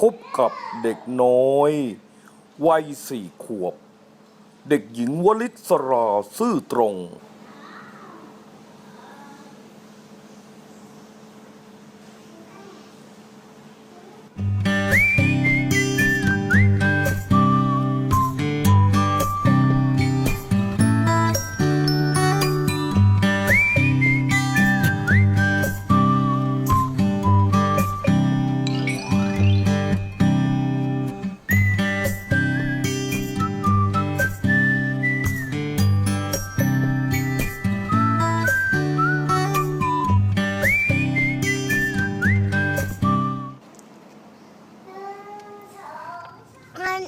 พบกับเด็กน้อย วัยสี่ขวบ เด็กหญิงวลิศราซื่อตรง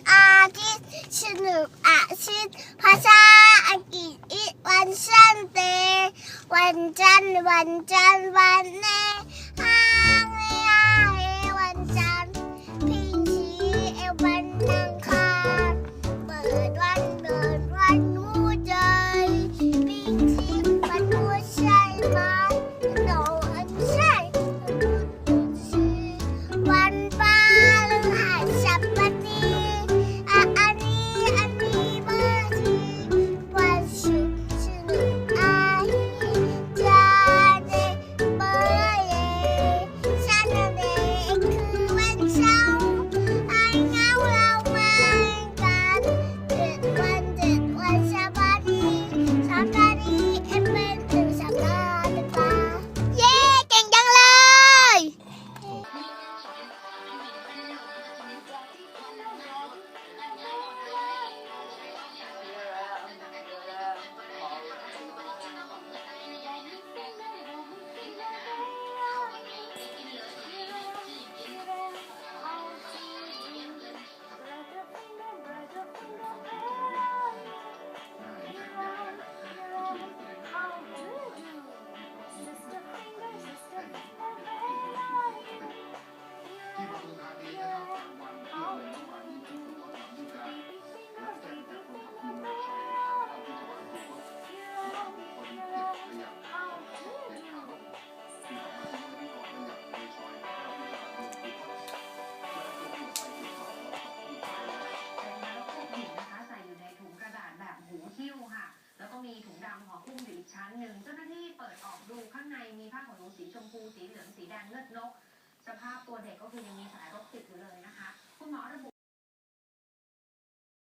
아직 신음 아신 화사 아기 이 완산대. 완전 완전 완네. หนึ่งเจ้าหน้าที่เปิดออกดูข้างในมีผ้าขนหนูสีชมพูสีเหลืองสีแดงเลือดนก สภาพตัวเด็ก